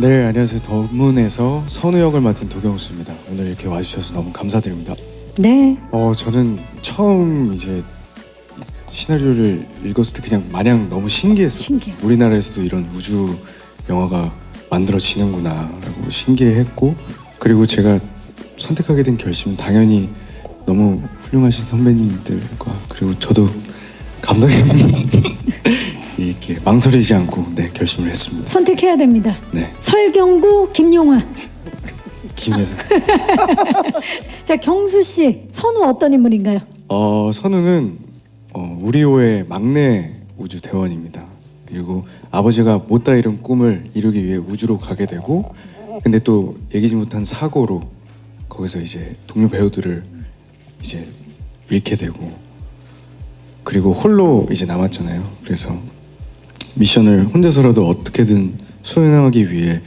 네, 안녕하세요. 더문에서 선우 역을 맡은 도경수입니다. 오늘 이렇게 와주셔서 너무 감사드립니다. 네. 어, 저는 처음 이제 시나리오를 읽었을 때 그냥 마냥 너무 신기했어요. 신기해. 우리나라에서도 이런 우주 영화가 만들어지는구나라고 신기했고 그리고 제가 선택하게 된 결심은 당연히 너무 훌륭하신 선배님들과 그리고 저도 감독님 이렇게 망설이지 않고 네 결심을 했습니다. 선택해야 됩니다. 네, 설경구, 김용화. 김혜성. 자, 경수 씨, 선우 어떤 인물인가요? 어, 선우는 어, 우리호의 막내 우주 대원입니다. 그리고 아버지가 못다 이룬 꿈을 이루기 위해 우주로 가게 되고, 근데 또 얘기지 못한 사고로 거기서 이제 동료 배우들을 이제 잃게 되고, 그리고 홀로 이제 남았잖아요. 그래서 미션을 혼자서라도 어떻게든 수행하기 위해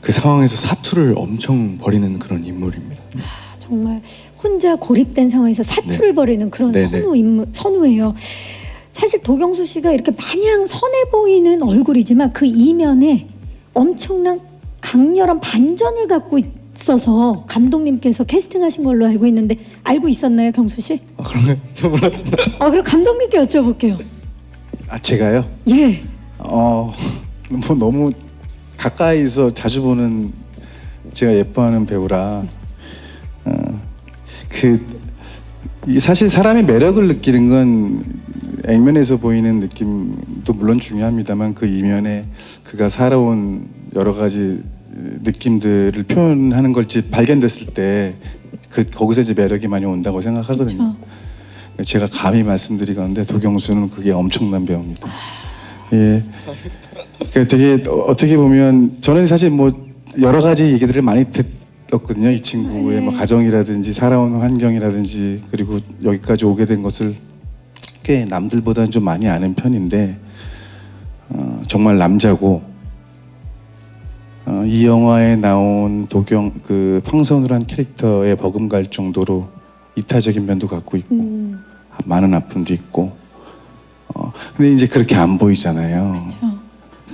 그 상황에서 사투를 엄청 벌이는 그런 인물입니다. 아, 정말 혼자 고립된 상황에서 사투를 네. 벌이는 그런 네, 네. 선우 인물, 선우예요. 사실 도경수 씨가 이렇게 마냥 선해 보이는 얼굴이지만 그 이면에 엄청난 강렬한 반전을 갖고 있어서 감독님께서 캐스팅하신 걸로 알고 있는데 알고 있었나요, 경수 씨? 아, 그런가요? 저 몰랐습니다. 아, 그럼 감독님께 여쭤볼게요. 아 제가요? 예. 어, 뭐 너무 가까이서 자주 보는 제가 예뻐하는 배우라 어, 그이 사실 사람이 매력을 느끼는 건 액면에서 보이는 느낌도 물론 중요합니다만 그 이면에 그가 살아온 여러 가지 느낌들을 표현하는 걸지 발견됐을 때 그 거기서 이제 매력이 많이 온다고 생각하거든요. 제가 감히 말씀드리건데 도경수는 그게 엄청난 배우입니다. 예. 그 되게 어- 어떻게 보면 저는 사실 뭐 여러 가지 얘기들을 많이 듣었거든요. 이 친구의 뭐 네. 가정이라든지 살아온 환경이라든지 그리고 여기까지 오게 된 것을 꽤 남들보다는 좀 많이 아는 편인데 어, 정말 남자고 어, 이 영화에 나온 도경 그 황선우란 캐릭터에 버금갈 정도로 이타적인 면도 갖고 있고 음, 많은 아픔도 있고 어 근데 이제 그렇게 안 보이잖아요. 그렇죠.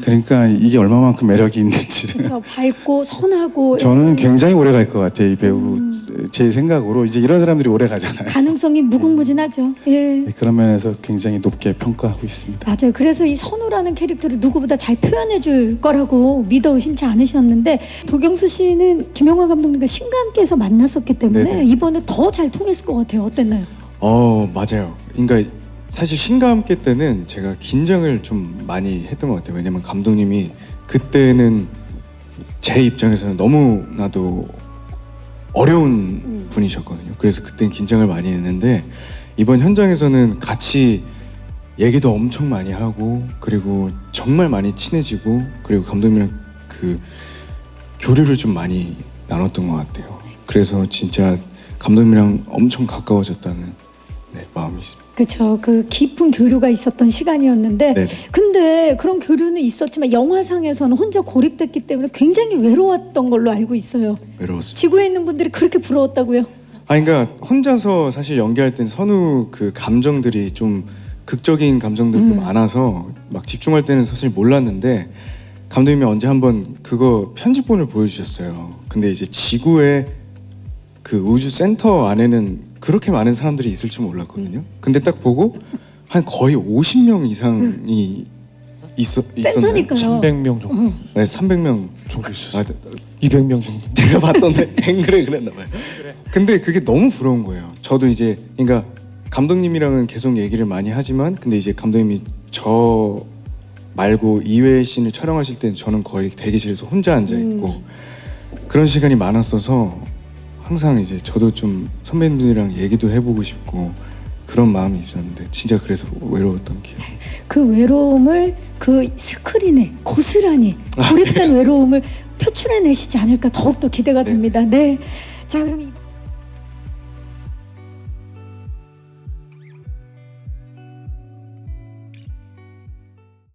그러니까 이게 얼마만큼 매력이 있는지를 그렇죠. 밝고 선하고 저는 굉장히 오래 갈 것 같아요. 이 배우 음. 제 생각으로 이제 이런 사람들이 오래 가잖아요. 가능성이 무궁무진하죠. 예. 네, 그런 면에서 굉장히 높게 평가하고 있습니다. 맞아요. 그래서 이 선우라는 캐릭터를 누구보다 잘 표현해 줄 거라고 믿어 의심치 않으셨는데 도경수 씨는 김영화 감독님과 신감께서 만났었기 때문에 네네. 이번에 더 잘 통했을 것 같아요. 어땠나요? 어 맞아요. 그러니까 사실 신과 함께 때는 제가 긴장을 좀 많이 했던 것 같아요. 왜냐면 감독님이 그때는 제 입장에서는 너무나도 어려운 음. 분이셨거든요. 그래서 그땐 긴장을 많이 했는데 이번 현장에서는 같이 얘기도 엄청 많이 하고 그리고 정말 많이 친해지고 그리고 감독님이랑 그 교류를 좀 많이 나눴던 것 같아요. 그래서 진짜 감독님이랑 엄청 가까워졌다는 네, 마음이 있습니다. 그렇죠. 그 깊은 교류가 있었던 시간이었는데 네, 근데 그런 교류는 있었지만 영화상에서는 혼자 고립됐기 때문에 굉장히 외로웠던 걸로 알고 있어요. 외로웠습니다. 지구에 있는 분들이 그렇게 부러웠다고요? 아, 그러니까 혼자서 사실 연기할 땐 선우 그 감정들이 좀 극적인 감정들도 음. 많아서 막 집중할 때는 사실 몰랐는데 감독님이 언제 한번 그거 편집본을 보여주셨어요. 근데 이제 지구의 그 우주 센터 안에는 그렇게 많은 사람들이 있을 줄 몰랐거든요. 근데 딱 보고 한 거의 50명 이상이 있었 있었나요? 센터니까요. 300명 정도 어. 네, 300명 정도 있었어요. 아, 200명 정도. 제가 봤던 앵글에 그랬나 봐요. 근데 그게 너무 부러운 거예요. 저도 이제 그러니까 감독님이랑은 계속 얘기를 많이 하지만 근데 이제 감독님이 저 말고 이외의 씬을 촬영하실 때는 저는 거의 대기실에서 혼자 앉아 있고 그런 시간이 많았어서 항상 이제 저도 좀 선배님들이랑 얘기도 해보고 싶고 그런 마음이 있었는데 진짜 그래서 외로웠던 기억. 그 외로움을 그 스크린에 고스란히 고립된 외로움을 표출해내시지 않을까 더욱더 기대가 네. 됩니다. 네. 자, 그럼 이